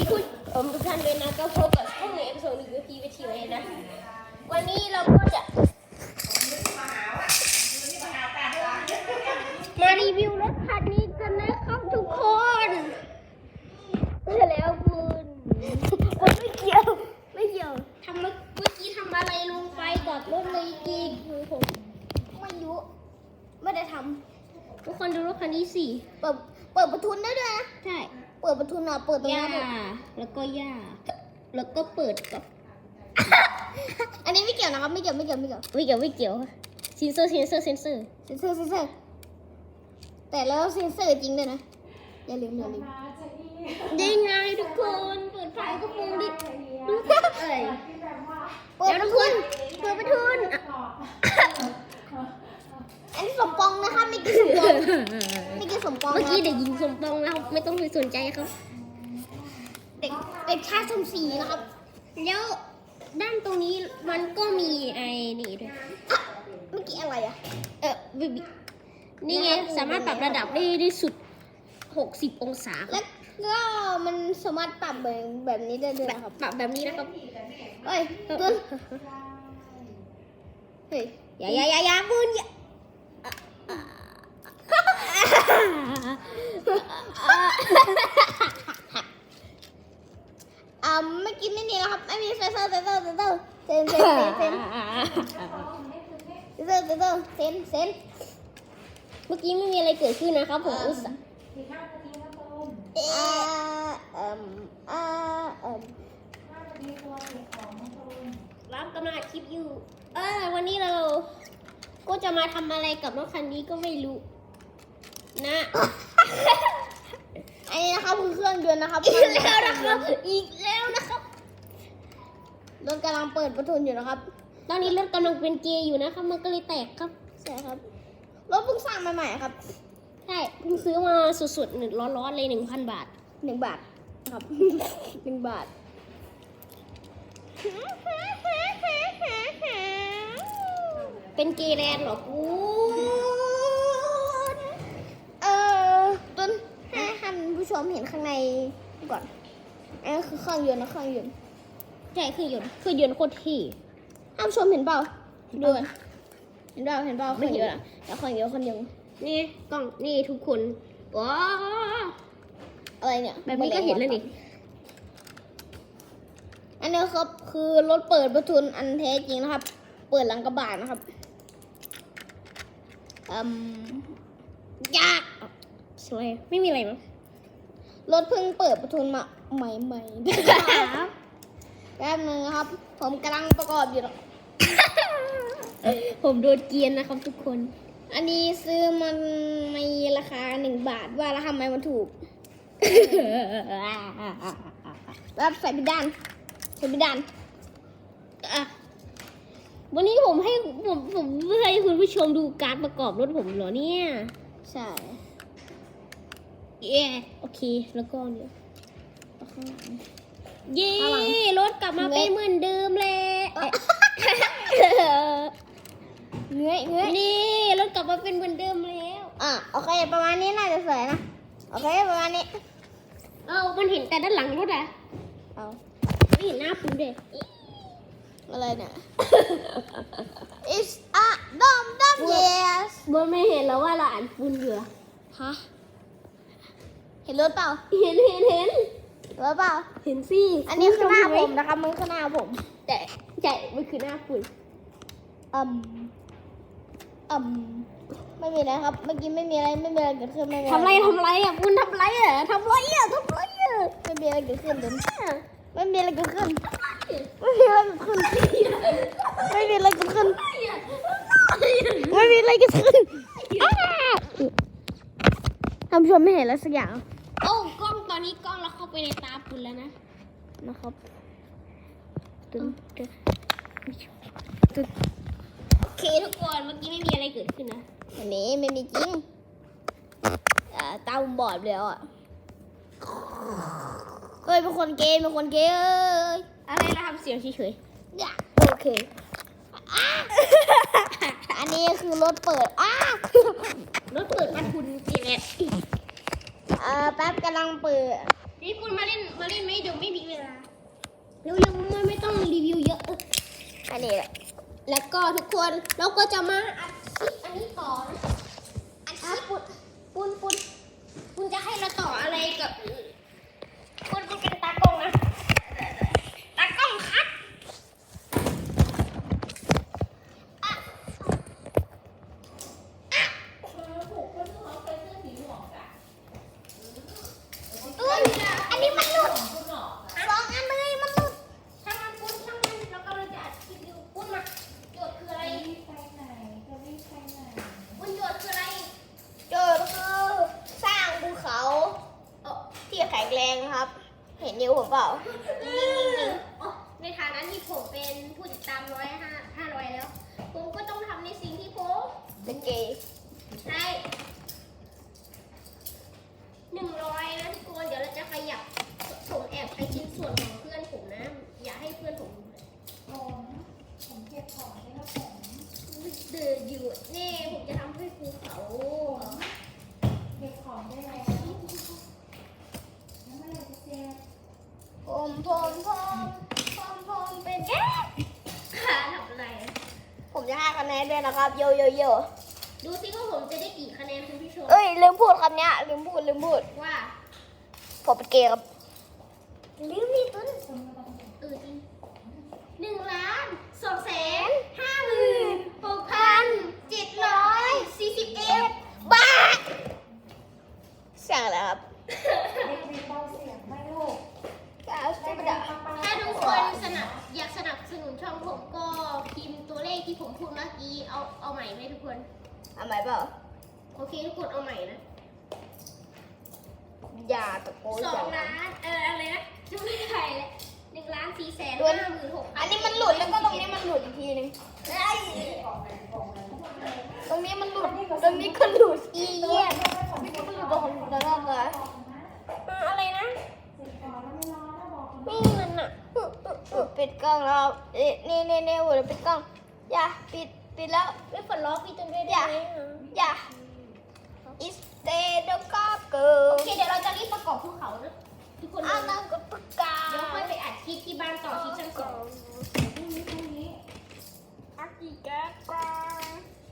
ดีคุณผมทุกท่านเลยนะก็พบกับช่องในเอพิโซดหนึ่งพีวีทีเอนะ วันนี้เราก็จะ มารีวิวรถคันนี้กันนะครับทุกคนแล้วคุณผมไม่เกี่ยวไม่เกี่ยวทำเมื่อกี้ทำอะไรลงไปกับรถเลยจริงคือผมไม่รู้ไม่ได้ทำทุกคนดูรถคันนี้สิเปิดเปิดประทุนได้ด้วยนะ ใช่เปิดประทุนอะเปิดตรงหญ้านั้นด้วยแล้วก็หญ้าแล้วก็เปิดกับอันนี้ไม่เกี่ยวนะครับไม่เกี่ยวไม่เกี่ยวไม่เกี่ยวไม่เกี่ยวไม่เกี่ยวเซนเซอร์เซนเซอร์เซนเซอร์เซ็นเซอร์เซ็นเซอร์แต่แล้วเซ็นเซอร์จริงด้วยนะอย่าลืมอย่าลืมยังไงทุกคน เปิดไฟกระโปรงดิดูเอ้ยเปิดประทุนเปิดประทุนอะอันนี้สมปองนะครับไม่กี่สมปองไม่กี่ สมปองเมื่อนะกี้เด็กหญิงสมปองแล้วไม่ต้องไปสนใจเขาเด็กเด็กชายสมศรีนะครับ แล้วด้านตรงนี้มันก็มีไอ้นี่ด้วยอะเมื่อกี้อะไรอะเออบิบินี่ไงสามารถปรับระดับได้ได้สุด 60 องศาคแล้รับวก็มันสามารถปรับแบบแบบนี้ได้ด้วยนะครับปรับแบบนี้นะครับเฮ้ยตุนเฮ้ยอย่าอย่าอย่าอย่าบุญอย่า อ่าไม่กินไม่มีแล้วครับไม่มีเซนเซอร์เซนเซอร์เซนเซอร์เซนเซนเซนเซนเซนเซซนเซนเซนเมื่อกี้ไม่มีอะไรเกิดขึ้นนะครับผมอุตส่าห์อ่าเอ่มอ่าเอ่มรับกำลังคลิปอยู่ เออวันนี้เราก็จะมาทำอะไรกับรถคันนี้ก็ไม่รู้ นะอันนี้นะครับคือเครื่องยนต์นะครับอีกแล้วนะครับ อีกแล้วนะครับรถกำลังเปิดประทุนอยู่นะครับ ตอนนี้รถกำลังเป็นเกย์อยู่นะครับ มันก็เลยแตกครับใช่ครับรถเพิ่งสร้างใหม่ๆครับใช่เพิ่งซื้อมาสดๆหนึ่งร้อนๆเลยหนึ่งพันบาทหนึ่งบาทครับหนึ่งบาทเป็นเกย์แลนด์เหรอกู เออต้นให้ท่านผู้ช มเห็นข้างในก่อน อันนี้คือเครื่องยนต์นะเครื่องยนต์ใช่คือยนต์คือยนต์โคตรเท่ท่านผู้ชมเห็นเปล่าดูกันเห็นเปล่าเห็นเปล่าเครื่องยนต์อะแล้วเครื่องยนต์คนเดียวนี่กล้องนี่ทุกคนว้าอะไรเนี่ยแบบนี้ก็เห็นแล้วนี่อันนี้ครับคือรถเปิดประทุนอันแท้จริงนะครับ เปิดหลังกระบะนะครับอืมยากสวยไม่มีอะไรมั้ง รถเพิ่งเปิดประทุนมาใหม่ๆนะครับแป๊บนึงนะครับ ผมกำลังประกอบอยู่นะผมโดนเกรียนนะครับทุกคน อันนี้ซื้อมันในราคาหนึ่งบาทว่าแล้วทำไมมันถูกแล้วใส่พิดานใส่พิดานอะวันนี้ผมให้ผมผมให้คุณผู้ชมดูการประกอบรถผมเหรอเนี่ย ใช่ เย้โอเค แล้วก็เนี่ยข้างหลัง เย้ข้างหลัง รถกลับมาเป็นเหมือนเดิมเลยเอ๊ะเงยเงยนี่ รถกลับมาเป็นเหมือนเดิมแล้ว อะโอเค ประมาณนี้น่าจะสวยนะ โอเค ประมาณนี้ เอ้ามันเห็นแต่ด้านหลังรถอะเอาไม่เห็นหน้าคุณเลยอะไรเนี่ย It's a dom dom yes บนไม่เห็นแล้วว่าเราอ่านคุณอยู่อะฮะ เห็นรถเปล่า เห็นเห็นเห็นเห็นรถเปล่า เห็นสิอันนี้คือหน้าณผผู้ชมเห็นไหนะครับมันคือหน้าผม แต่แต่มันคือหน้าคุณอืมอืมไม่มีอะไรครับ เมื่อกี้ไม่มีอะไรไม่มีอะไรเกิดขึ้นไม่มีทำไรทำไรอะคุณทำไรอะทำไรอะทำไรอะไม่มีอะไรเกิดขึ้นเดี๋ยวไม่มีอะไรเกิดขึ้นไม่มีอะไรเกิดขึ้นไม่มีอะไรเกิดขึ้นไม่มีอะไรเกิดขึ้นอ้าท่านผู้ชมไม่เห็นอะไรสักอย่าง โอ้กล้องตอนนี้กล้องเราเข้าไปในตาคุณแล้วนะนะครับตึ้งตึ้งโอเคทุกคนเมื่อกี้ไม่มีอะไรเกิดขึ้นนะอันนี้ไม่มีจริงอ่าตาผมบอดแล้วอะเฮ้ยเป็นคนเกย์เป็นคนเกย์เอ้ยอะไรเราทำเสียงเฉยอยากโอเคอะอันนี้คือรถเปิดอ้าๆรถเปิด ป๊บกำลังเปิดนี่คุณมาเล่นมาเล่นไหมเดี๋ยวไม่มีเวลาเร็วๆไม่ไม่ต้องรีวิวเยอะอันนี้แหละแล้วก็ทุกคนเราก็จะมาอัดคลิปอันนี้ก่อนอัดคลิปปุ่นปุ่น ร้อยห้าห้าร้อยแล้ว ผมก็ต้องทำในสิ่งที่ผมเป็นเกย์ใช่หนึ่งร้อยนะทุกคนเดี๋ยวเราจะขยับผมแอบไปชิ้นส่วนของเพื่อนผมนะ อย่าให้เพื่อนผมดูเลยเดืออยู่นี่ผมจะทำให้ภูเขาผมผมผมผม ผมจะให้คะแนนด้วยนะครับโยโยโยดูสิว่าผมจะได้กี่คะแนนคุณผู้ชมเอ้ยลืมพูดคำเนี้ยลืมพูดลืมพูดว่าผมเป็นเกย์ครับลืมนี่ต้นเออจริงหนึ่งล้านสองแสนห้าหมื่นหกพันเจ็ดร้อยสี่สิบเอ็ดบ้าเสียงอะไรครับก้าวสิบดา ถ้าทุกคนสนับอยากสนับสนุนช่องผมก็พิมพ์ตัว เลขที่ผมพูดเมื่อกี้เอาเอาใหม่ไหมทุกคนทำไมเปล่าโอเคทุกคนเอาใหม่นะอย่าตะโกนสอเสียงงดัล้างนเอออะไรนะจะไม่ได้เลยหนึ่งล้านสี่แสนด้วยห้าหมื่นหกอันนี้มันหลุดแล้วก็ตรงนี้มันหลุดอีกทีนึงตรงนี้มันหลุดตรงนี้ก็หลุดอีเยี่ยมตรงนี้ก็หลุดตรงนี้แล้วก็เอออะไรนะไม่เงินอะปิดกล้องแล้วเอ๊ะนี่นี่นี่หัวปิดกล้อง อย่าปิดปิดแล้วไม่ฝนล้อพี่จนด้วยอได้ย่าไหมอย่า is the dog go โอเคเดี๋ยวเราจะรีบประกอบภูเขานะทุกคนอาเดี๋นาก็ปกายวค่อยไปอัดคลิปที่บ้านต่อซีซั่นสองอากิแกกา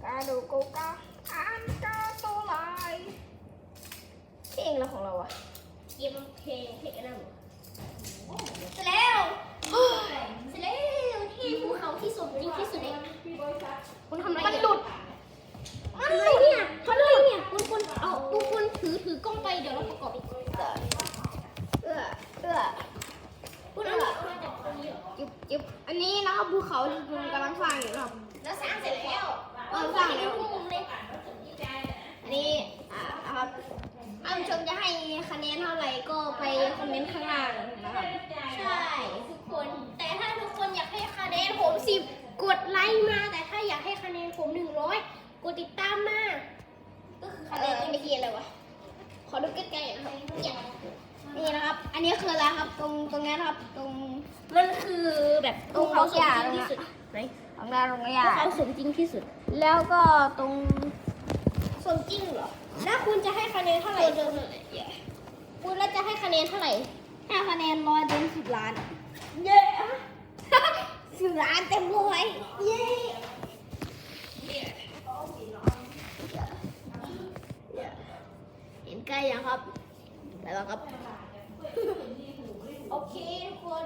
กาดูโกกาอันกาโตไลเพลงแล้วของเราอะเกมเพลงเพลงอะไรหรอเสร็จแล้วเสร็จแล้วที่ภูเขาที่สมจริงที่สุดใน คุณทำอะไรมันหลุดมันหลุดเนี่ยทำอะไรเนี่ยคุณคุณเอาคุณคุณถือถือกล้องไปเดี๋ยวเราประกอบอีกเออเออคุณเอาจิบจิบอันนี้นะครับภูเขาที่คุณกำลังสร้างอยู่นะครับแล้วสร้างเสร็จแล้วเออสร้างแล้วมุมเลยอันนี้อ่าครับถ้าผู้ชมจะให้คะแนนเท่าไหร่ก็ไปคอมเมนต์ข้างล่างนะครับ ดติดตามมา ก็คือคะแนนจะไม่เกียอะไรวะ ขอดูใกล้ๆนะครับเนี่ยนี่นะครับ อันนี้คืออะไรครับ ตรงตรงนี้นะครับ ตรง มันคือแบบภูเขาสมจริงที่สุดไหนตรงด้านตรงนี้ภูเขาสมจริงที่สุด แล้วก็ตรงสมจริงเหรอ แล้วคุณจะให้คะแนนเท่าไหร่เดิมเลยคุณแล้วจะให้คะแนนเท่าไหร่ห้าคะแนนร้อยเต็มสิบล้าน เย้สิบล้านเต็มร้อย เย้ เห็นใกล้ยังครับไปแล้วครับ โอเคทุกคน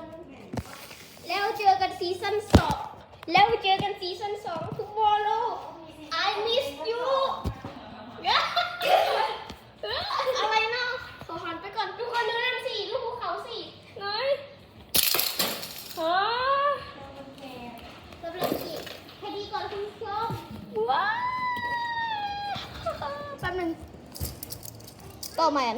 แล้วเจอกันซีซั่นสองแล้วเจอกันซีซั่นสอง tomorrow I miss you อะไรเนาะขอหันไปก่อนทุกคนดูนั่นสิดูภูเขาสิไหนฮะกำลังจีแค่ดีก่อนคุณผู้ชม ว้าวแป๊บนึงก็แมน Hello it's again ปุ้นช่วยเก็บหน่อ ยปุ้น